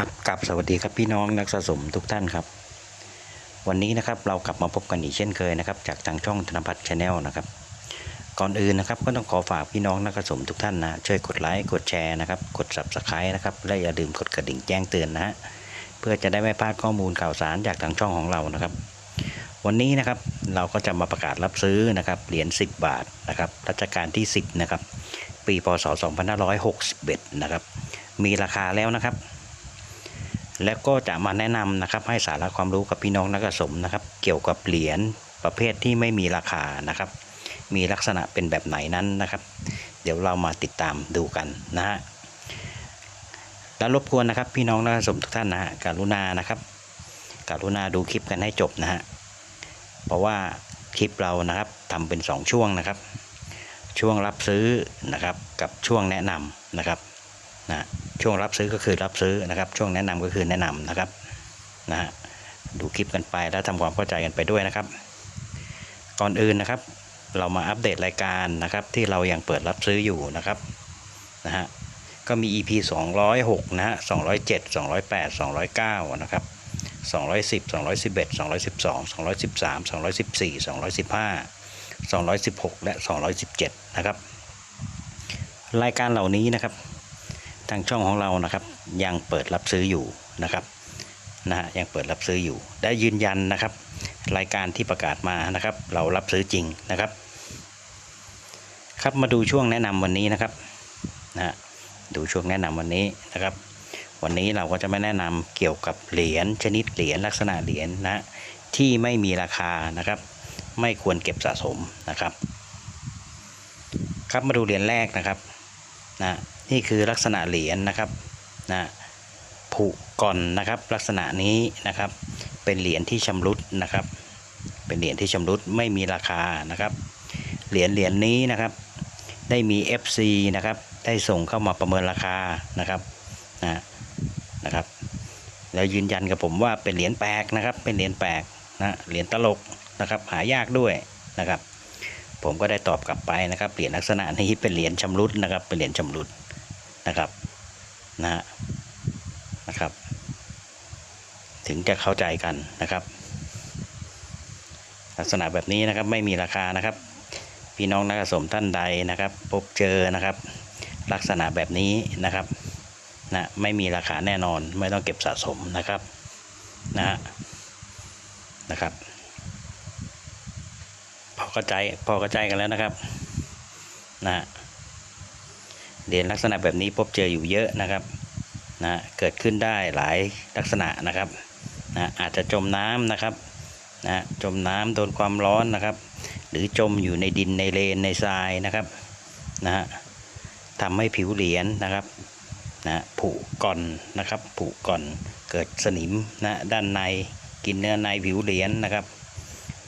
ครับกับสวัสดีครับพี่น้องนักสะสมทุกท่านครับ วันนี้นะครับเรากลับมาพบกันอีกเช่นเคยนะครับ จากทางช่องธนพัฒน์ชาแนลนะครับก่อนอื่นนะครับก็ต้องขอฝากพี่น้องนักสะสมทุกท่านนะช่วยกดไลค์กดแชร์นะครับกด subscribe นะครับและอย่าลืมกดกระดิ่งแจ้งเตือนนะฮะเพื่อจะได้ไม่พลาดข้อมูลข่าวสารจากทางช่องของเรานะครับ วันนี้นะครับเราก็จะมาประกาศรับซื้อนะครับเหรียญ10 บาทนะครับรัชกาลที่ 10นะครับปีพศ2561นะครับมีราคาแล้วนะครับ แล้วก็จะมาแนะนำนะครับให้สาระความรู้กับพี่น้องนักสะสมนะครับ เกี่ยวกับเหรียญประเภทที่ไม่มีราคานะครับ มีลักษณะเป็นแบบไหนนั้นนะครับ เดี๋ยวเรามาติดตามดูกันนะฮะแล้วรบกวนนะครับพี่น้องนักสะสมทุกท่านนะฮะกรุณานะครับกรุณาดูคลิปกันให้จบนะฮะเพราะว่าคลิปเรานะครับทำเป็น 2 ช่วงนะครับ ช่วงรับซื้อนะครับกับช่วงแนะนำนะครับนะ ช่วงรับซื้อก็คือรับซื้อนะครับ ช่วงแนะนำก็คือแนะนำนะครับนะฮะดูคลิปกันไปแล้วทำความเข้าใจกันไปด้วยนะครับ ก่อนอื่นนะครับ เรามาอัปเดตรายการนะครับ ที่เรายังเปิดรับซื้ออยู่นะครับนะฮะก็มี EP 206นะฮะ207 208 209นะครับ210 211 212 213 214 215 216 และ 217 นะครับ รายการเหล่านี้นะครับ ทางช่องของเรานะครับ ยังเปิดรับซื้ออยู่นะครับนะฮะยังเปิดรับซื้ออยู่ ได้ยืนยันนะครับ รายการที่ประกาศมานะครับ เรารับซื้อจริงนะครับ ครับมาดูช่วงแนะนำวันนี้นะครับนะฮะดูช่วงแนะนำวันนี้นะครับ วันนี้เราก็จะมาแนะนำเกี่ยวกับเหรียญชนิดเหรียญลักษณะเหรียญนะที่ไม่มีราคานะครับ ไม่ควรเก็บสะสมนะครับ ครับมาดูเหรียญแรกนะครับนะ นี่คือลักษณะเหรียญนะครับนะผุก่อนนะครับ ลักษณะนี้นะครับ เป็นเหรียญที่ชำรุดนะครับ เป็นเหรียญที่ชำรุดไม่มีราคานะครับ เหรียญเหรียญนี้นะครับ ได้มี FC นะครับ ได้ส่งเข้ามาประเมินราคานะครับนะนะครับ แล้วยืนยันกับผมว่าเป็นเหรียญแปลกนะครับ เป็นเหรียญแปลกนะเหรียญตลกนะครับ หายากด้วยนะครับ ผมก็ได้ตอบกลับไปนะครับเหรียญลักษณะนี้เป็นเหรียญชำรุดนะครับ เป็นเหรียญชำรุด นะครับนะฮะนะครับ ถึงจะเข้าใจกันนะครับ ลักษณะแบบนี้นะครับไม่มีราคานะครับ พี่น้องนักสะสมท่านใดนะครับ พบเจอนะครับ ลักษณะแบบนี้นะครับนะไม่มีราคาแน่นอนไม่ต้องเก็บสะสมนะครับนะฮะนะครับพอเข้าใจพอเข้าใจกันแล้วนะครับนะฮะ เหรียญลักษณะแบบนี้พบเจออยู่เยอะนะครับนะเกิดขึ้นได้หลายลักษณะนะครับนะอาจจะจมน้ำนะครับนะจมน้ำโดนความร้อนนะครับ หรือจมอยู่ในดินในเลนในทรายนะครับนะฮะทำให้ผิวเหรียญนะครับนะผุก่อนนะครับผุก่อนเกิดสนิมนะด้านในกินเนื้อในผิวเหรียญนะครับ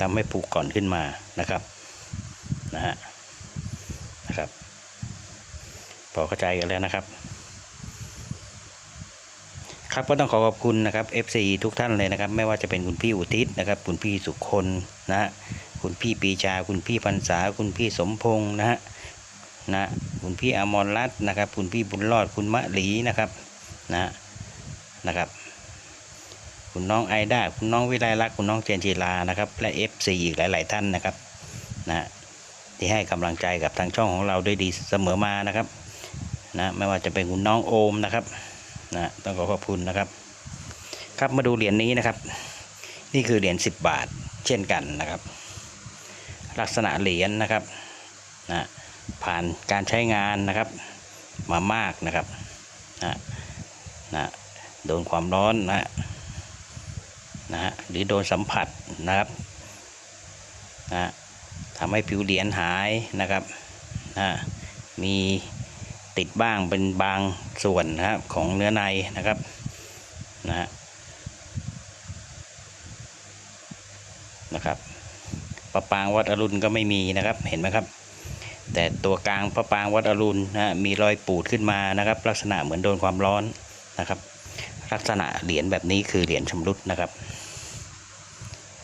ทำให้ผูกก่อนขึ้นมานะครับนะฮะนะครับ พอเข้าใจกันแล้วนะครับ ครับก็ต้องขอขอบคุณนะครับ FC ทุกท่านเลยนะครับ ไม่ว่าจะเป็นคุณพี่อุทิศนะครับ คุณพี่สุคนนะฮะคุณพี่ปีชา คุณพี่พรรษา คุณพี่สมพงษ์นะฮะนะคุณพี่อมรรัตน์นะครับ คุณพี่บุญรอดคุณมะหลีนะครับนะนะครับคุณน้องไอด้าคุณน้องวิไลลักคุณน้องเจนจีลานะครับ และ FC อีกหลาย ๆ ท่านนะครับนะที่ให้กำลังใจกับทางช่องของเราด้วยดีเสมอมานะครับ นะไม่ว่าจะเป็นคุณน้องโอมนะครับนะต้องขอขอบคุณนะครับ ครับมาดูเหรียญนี้นะครับ นี่คือเหรียญ10 บาทเช่นกันนะครับ ลักษณะเหรียญนะครับนะผ่านการใช้งานนะครับมามากนะครับนะนะโดนความร้อนนะนะฮะหรือโดนสัมผัสนะครับนะทำให้ผิวเหรียญหายนะครับนะมี ติดบ้างเป็นบางส่วนนะครับของเนื้อในนะครับนะฮะนะครับประปางวัดอรุณก็ไม่มีนะครับเห็นไหมครับ แต่ตัวกลางพระปางวัดอรุณนะฮะมีรอยปูดขึ้นมานะครับ ลักษณะเหมือนโดนความร้อนนะครับ ลักษณะเหรียญแบบนี้คือเหรียญชำรุดนะครับ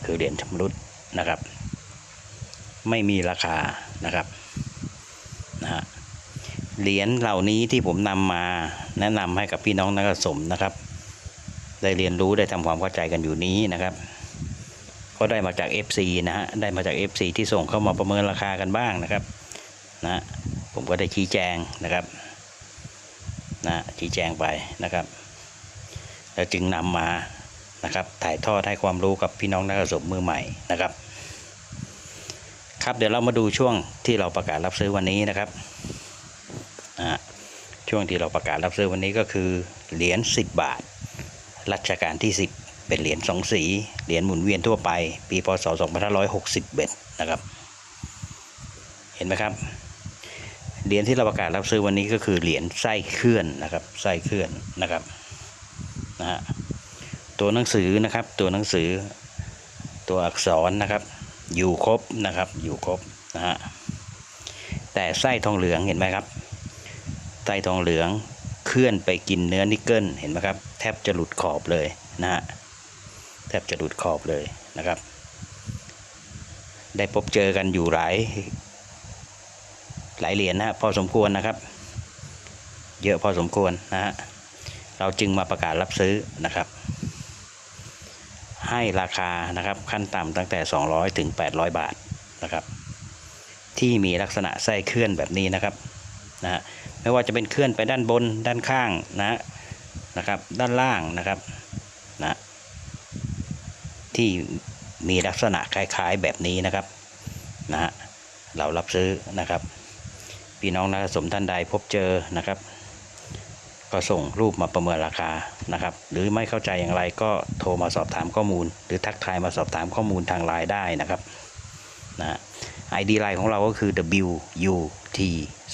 คือเหรียญชำรุดนะครับ ไม่มีราคานะครับนะฮะ เหรียญเหล่านี้ที่ผมนำมาแนะนำให้กับพี่น้องนักสะสมนะครับ ได้เรียนรู้ได้ทำความเข้าใจกันอยู่นี้นะครับ ก็ได้มาจาก FC นะฮะได้มาจาก FC ที่ส่งเข้ามาประเมินราคากันบ้างนะครับนะผมก็ได้ชี้แจงนะครับนะชี้แจงไปนะครับ แล้วจึงนำมานะครับถ่ายทอดให้ความรู้กับพี่น้องนักสมมือใหม่นะครับ ครับเดี๋ยวเรามาดูช่วงที่เราประกาศรับซื้อวันนี้นะครับ ช่วงที่เราประกาศรับซื้อวันนี้ก็คือเหรียญ10 บาท รัชกาลที่ 10 เป็นเหรียญสองสี เหรียญหมุนเวียนทั่วไป ปีพศ 2561 นะครับ เห็นไหมครับ เหรียญที่เราประกาศรับซื้อวันนี้ก็คือเหรียญไส้เคลื่อนนะครับไส้เคลื่อนนะครับนะฮะตัวหนังสือนะครับตัวหนังสือตัวอักษรนะครับ อยู่ครบนะครับอยู่ครบนะฮะแต่ไส้ทองเหลืองเห็นไหมครับ ไส้ทองเหลืองเคลื่อนไปกินเนื้อนิกเกิลเห็นไหมครับ แทบจะหลุดขอบเลยนะฮะแทบจะหลุดขอบเลยนะครับ ได้พบเจอกันอยู่หลาย หลายเหรียญนะฮะพอสมควรนะครับ เยอะพอสมควรนะฮะเราจึงมาประกาศรับซื้อนะครับ ให้ราคานะครับขั้นต่ำตั้งแต่ 200 ถึง 800 บาทนะครับ ที่มีลักษณะไส้เคลื่อนแบบนี้นะครับนะฮะ ไม่ว่าจะเป็นเคลื่อนไปด้านบนด้านข้างนะนะครับ ด้านล่างนะครับนะที่มีลักษณะคล้ายๆแบบนี้นะครับนะฮะเรารับซื้อนะครับ พี่น้องนักสมท่านใดพบเจอนะครับ ก็ส่งรูปมาประเมินราคานะครับ หรือไม่เข้าใจอย่างไรก็โทรมาสอบถามข้อมูล หรือทักทายมาสอบถามข้อมูลทางไลน์ได้นะครับนะ ID ไลน์ของเราก็คือ WUT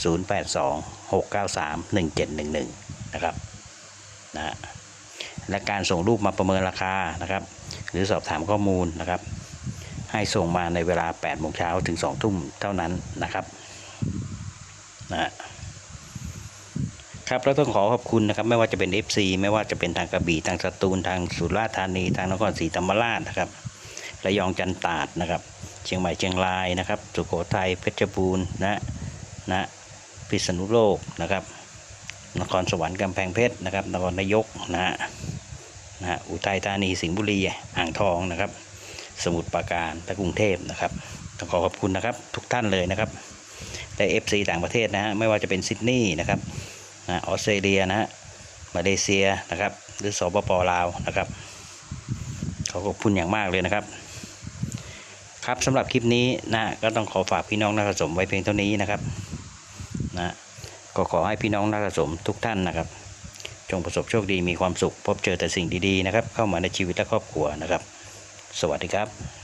0 8 2 6 9 3 1 7 1 1 นะครับนะและการส่งรูปมาประเมินราคานะครับ หรือสอบถามข้อมูลนะครับ ให้ส่งมาในเวลา8โมงเช้าถึง2ทุ่มเท่านั้นนะครับนะครับแล้วต้องขอขอบคุณนะครับ ไม่ว่าจะเป็น FC ไม่ว่าจะเป็นทางกระบี่ทางสตูลทางสุราษฎร์ธานี ทางนครศรีธรรมราชนะครับระยองจันตาดนะครับ ชียงใหม่เชียงรายนะครับสุโขทัยเพชรบูรณ์นะนะพิษณุโลกนะครับ นครสวรรค์กำแพงเพชรนะครับนครนายกนะฮะนะฮะอุทัยธานีสิงห์บุรีอ่างทองนะครับ สมุทรปราการและกรุงเทพนะครับต้องขอขอบคุณนะครับทุกท่านเลยนะครับและ FC ต่างประเทศนะฮะไม่ว่าจะเป็นซิดนีย์นะครับนะออสเตรเลียนะฮะมาเลเซียนะครับ หรือสปปลาวนะครับขอขอบคุณอย่างมากเลยนะครับ ครับสำหรับคลิปนี้นะก็ต้องขอฝากพี่น้องนักสะสมไว้เพียงเท่านี้นะครับนะก็ขอให้พี่น้องนักสะสมทุกท่านนะครับ จงประสบโชคดีมีความสุข พบเจอแต่สิ่งดีๆนะครับ เข้ามาในชีวิตและครอบครัวนะครับ สวัสดีครับ